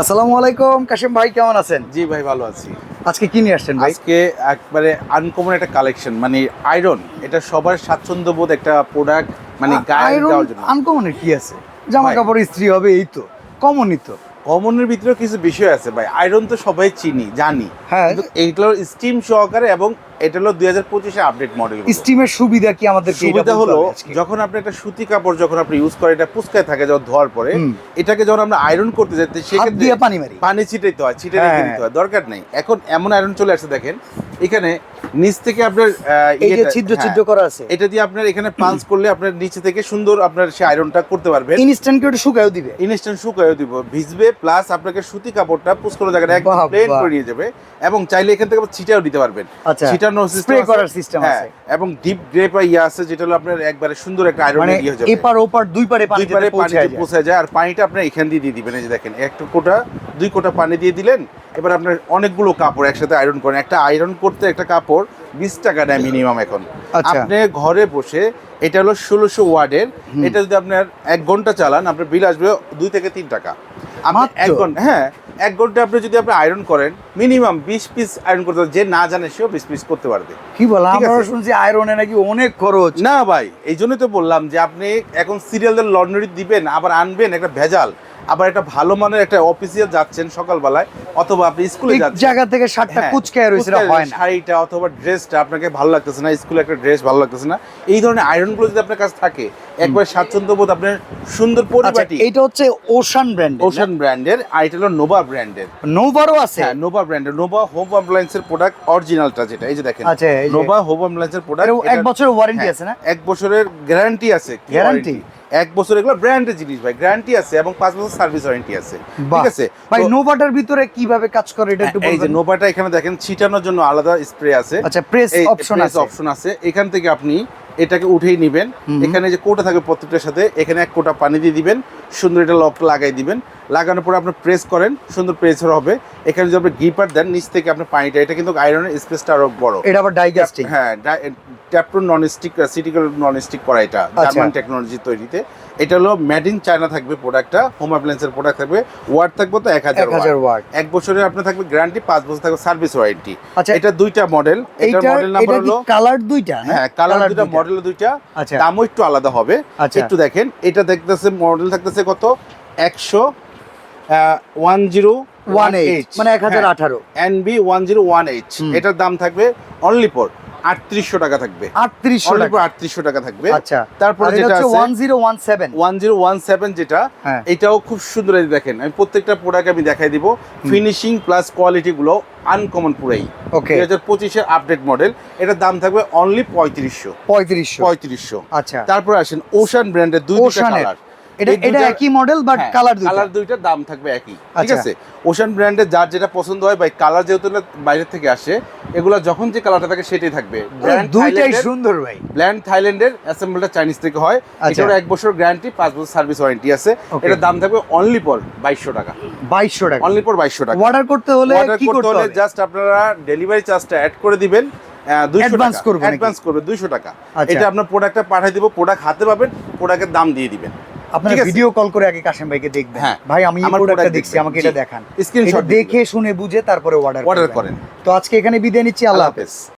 আসসালামু আলাইকুম। কাশিম ভাই কেমন আছেন? জি ভাই ভালো আছি। আজকে কি নিয়ে আসছেন ভাই? আজকে একবারে আনকমন একটা কালেকশন মানে আয়রন এটা সবার স্বাচ্ছন্দ্যবোধ একটা প্রোডাক্ট মানে গায়ে আনকমনের কি আছে? জামা। কাপড় ইস্ত্রি হবে এই তো কমনই তো। কমনের ভিতরে কিছু বিষয় আছে ভাই। আয়রন তো সবাই চিনি জানি। হ্যাঁ। স্টিম সহকারে এবং এটা হলো দুই হাজার পঁচিশে আপডেট মডেল স্টিমের সুবিধা কি আমাদের সুবিধা হলো যখন আপনি একটা সুতি কাপড় যখন আপনি ইউজ করেন এটা পুচকায় থাকে যখন ধোয়ার পরে এটাকে যখন আমরা আয়রন করতে যাই সেক্ষেত্রে পানি মারি। পানি ছিটাইতে হয় ছিটে হ্যাঁ। দিতে হয় দরকার নেই। এখন এমন আয়রন চলে আসছে দেখেন এখানে নিচ থেকে আপনার এই যে ছিদ্র হ্যাঁ, ছিদ্র করা আছে। এটা দিয়ে আপনার এখানে পাঞ্চ করলে আপনার নিচে থেকে সুন্দর আপনার সে আয়রনটা করতে পারবেন ইনস্ট্যান্ট করে শুকায়ও দিবে। ইনস্ট্যান্ট শুকায়ও দিব। ভিজবে প্লাস আপনাকে সুতি কাপড়টা পুষ করে জায়গাটা একদম প্লেন করে নিয়ে যাবে এবং চাইলে এখান থেকে ছিটাও দিতে পারবেন। আচ্ছা সিস্টেম স্প্রে করার সিস্টেম আছে। এবং ডিপ গ্রেপ ইয়ে আছে যেটা হলো আপনার একবারে সুন্দর একটা আয়রন মানে হয়ে যাবে। এপার ওপার দুই পারে পানি দুই পারে পানি পৌঁছে যায়। আর পানিটা আপনি এখান দিয়ে দিয়ে দিবেন। এই যে দেখেন একটা কোটা দুই কোটা পানি দিয়ে দিলেন। এবার আপনার অনেকগুলো কাপড় একসাথে আয়রন করেন। একটা আয়রন করতে একটা কাপড় বিশ টাকা নেয় মিনিমাম এখন। আচ্ছা। আপনি ঘরে বসে এটা হলো ষোলোশো ওয়ার্ডের এটা যদি আপনার এক ঘণ্টা চালান আপনার বিল আসবে দুই থেকে তিন টাকা। আপনি মাত্র? এক ঘণ্টা হ্যাঁ এক ঘণ্টা আপনি যদি আপনি আয়রন করেন মিনিমাম বিশ পিস আয়রন করতে। যে না জানে সেও বিশ পিস করতে পারবে। কি বলা ঠিক আমরা শুনছি আয়রনে নাকি অনেক খরচ। না ভাই এই জন্যই তো বললাম যে আপনি এখন সিরিয়ালদের লন্ড্রি দিবেন আবার আনবেন একটা ভেজাল। আবার একটা ভালো মানের একটা অফিসিয়াল যাচ্ছেন সকালবেলায় অথবা আপনি স্কুলে যাচ্ছেন। জায়গা থেকে শার্টটা হ্যাঁ, কুচকায় রয়েছে এটা কুচকায় হয় না। শাড়িটা অথবা ড্রেসটা আপনাকে ভালো লাগতেছে না স্কুলে একটা ড্রেস ভালো লাগতেছে না। এই ধরনের আয়রনগুলো যদি আপনার কাছে থাকে একবার স্বাচ্ছন্দ্য বোধ আপনার সুন্দর আচ্ছা পরিপাটি। এইটা হচ্ছে ওশান ব্র্যান্ড ওশান ব্র্যান্ডের আর এটা হলো নোভা ব্র্যান্ডের নোভারও আছে? হ্যাঁ নোভা ব্র্যান্ডের নোভা হোম অ্যাপ্লায়েন্সের প্রোডাক্ট অরিজিনালটা যেটা এই যে দেখেন। আচ্ছা, নোভা হোম অ্যাপ্লায়েন্সের প্রোডাক্ট এক বছরের ওয়ারেন্টি আছে না? এক বছরের গ্যারান্টি আছে warranty? এক বছর এগুলো ব্র্যান্ডের জিনিস ভাই গ্যারান্টি আছে এবং পাঁচ বছর সার্ভিস ওয়ারেন্টি আছে। ঠিক আছে? ভাই নোভাটার ভিতরে কীভাবে কাজ করে এটা একটু এই যে নোভাটা এখানে দেখেন ছিটানোর জন্য আলাদা স্প্রে আছে। আচ্ছা প্রেস অপশন আছে। অপশন আছে। এখান থেকে আপনি এটাকে উঠেই নেবেন। এখানে যে কোটা থাকবে প্রত্যেকটার সাথে এখানে এক কোটা পানি দিয়ে দিবেন সুন্দর এটা লক লাগাই দিবেন। লাগানোর পরে আপনি প্রেস করেন সুন্দর প্রেসার হবে। এখানে যদি আপনি গিপার দেন নিচ থেকে আপনি পানিটা এটা কিন্তু আয়রনের স্পেসটা আরও বড়। এটা আবার ডাইগাস্টিং হ্যাঁ ট্যাপ্রন নন স্টিক সিটিক্যাল নন স্টিক করা এটা আচ্ছা। জার্মান টেকনোলজি তৈরিতে। এটা হলো মেড ইন চায়না থাকবে প্রোডাক্টটা হোম অ্যাপ্লায়েন্সের প্রোডাক্ট থাকবে ওয়ার্ড থাকবে তো এক হাজার ওয়াট এক বছরের আপনার থাকবে গ্যারান্টি পাঁচ বছর থাকবে সার্ভিস ওয়ারেন্টি আচ্ছা এটা দুইটা মডেল এটার মডেল নাম্বার এটা হলো কালার দুইটা হ্যাঁ? কালার দুইটা মডেল দুইটা। আচ্ছা। দামও একটু আলাদা হবে। আচ্ছা। একটু দেখেন এটা দেখতেছে মডেল থাকতেছে কত? একশো ওয়ান জিরো ওয়ান এইট মানে এক হাজার আঠারো। NB one zero one H এটার দাম থাকবে অনলি ফর আটত্রিশশো টাকা থাকবে। টাকা। থাকবে। আচ্ছা তারপরে যেটা আছে যেটা হ্যাঁ। এটাও খুব সুন্দর এই দেখেন আমি প্রত্যেকটা প্রোডাক্ট আমি দেখাই দিব। ফিনিশিং প্লাস কোয়ালিটি গুলো আনকমন পুরাই। ওকে হাজার পঁচিশের আপডেট মডেল এটার দাম থাকবে অনলি পঁয়ত্রিশশো। পঁয়ত্রিশশো। পঁয়ত্রিশশো। আচ্ছা। তারপরে আসেন ওশান ব্র্যান্ডের দুই দুইটা কালার এটা এটা একই মডেল বাট কালার দুইটা। কালার দুইটার দাম থাকবে একই। ঠিক আচ্ছা। আছে? ওশান ব্র্যান্ডের যার যেটা পছন্দ হয় ভাই কালার যেহেতু বাইরে থেকে আসে এগুলা যখন যে কালারটা থাকে সেটাই থাকবে। দুইটাই সুন্দর ভাই। ব্র্যান্ড থাইল্যান্ডের অ্যাসেম্বলটা চাইনিজ থেকে হয়। আচ্ছা। এটার এক বছর গ্যারান্টি পাঁচ বছর সার্ভিস ওয়ারেন্টি আছে। এটার দাম থাকবে অনলি পর বাইশশো টাকা। বাইশশো টাকা। অনলি পর বাইশশো টাকা। অর্ডার করতে হলে অর্ডার করতে হলে জাস্ট আপনারা ডেলিভারি চার্জটা অ্যাড করে দিবেন দুইশো Advance করবে অ্যাডভান্স করবে দুইশো টাকা। আচ্ছা। এটা আপনার প্রোডাক্টটা পাঠিয়ে দিব প্রোডাক্ট হাতে পাবেন প্রোডাক্টের দাম দিয়ে দিবেন। আপনারা ভিডিও কল করে আগে কাশেম ভাইকে দেখবেন। হ্যাঁ। ভাই আমি এই আমার প্রোডাক্টটা দেখছি আমাকে এটা দেখান। স্ক্রিনশট দেখে শুনে বুঝে তারপরে অর্ডার অর্ডার করেন। তো আজকে এখানে বিদায় নিচ্ছি আল্লাহ হাফেজ।